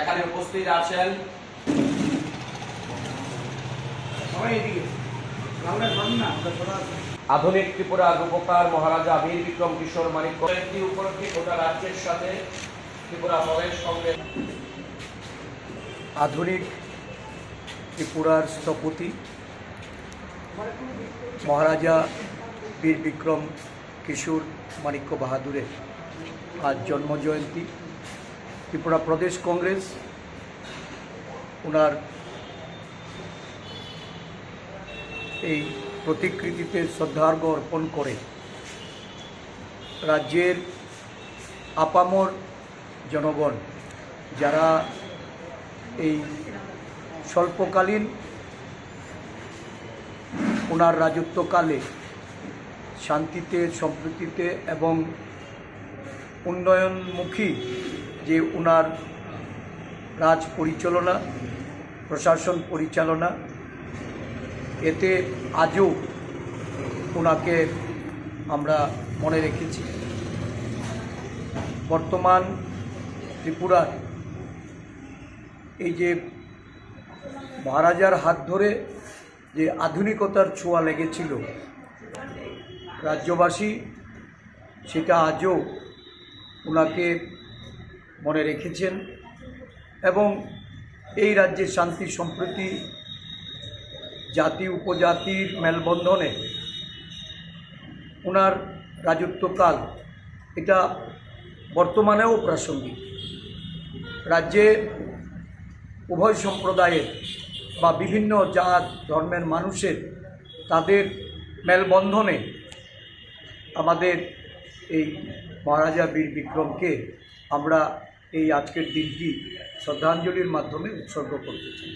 এখানে উপস্থিত আছেন আধুনিক ত্রিপুরা রূপকার মহারাজা বীর বিক্রম কিশোর জয়ন্তী উপলক্ষে গোটা রাজ্যের সাথে ত্রিপুরা প্রদেশ কংগ্রেস। আধুনিক ত্রিপুরার স্থপতি মহারাজা বীর বিক্রম কিশোর মানিক্য বাহাদুরের আজ জন্মজয়ন্তী। ত্রিপুরা প্রদেশ কংগ্রেস ওনার এই প্রতিকৃতিতে শ্রদ্ধার্ঘ অর্পণ করে রাজ্যের আপামর জনগণ, যারা এই স্বল্পকালীন ওনার রাজত্বকালে শান্তিতে, সম্প্রীতিতে এবং উন্নয়নমুখী যে ওনার রাজ পরিচালনা, প্রশাসন পরিচালনা, এতে আজও ওনাকে আমরা মনে রেখেছি। বর্তমান ত্রিপুরার এই যে মহারাজার হাত ধরে যে আধুনিকতার ছোঁয়া লেগেছিল রাজ্যবাসী, সেটা আজও ওনাকে মনে রেখেছেন এবং এই রাজ্যের শান্তি সম্প্রীতি, জাতি, উপজাতির মেলবন্ধনে ওনার রাজত্বকাল এটা বর্তমানেও প্রাসঙ্গিক। রাজ্যে উভয় সম্প্রদায়ের বা বিভিন্ন জাত, ধর্মের মানুষের তাদের মেলবন্ধনে আমাদের এই মহারাজা বীর বিক্রমকে আমরা এই আজকের দিনটি শ্রদ্ধাঞ্জলির মাধ্যমে উৎসর্গ করতে চাই।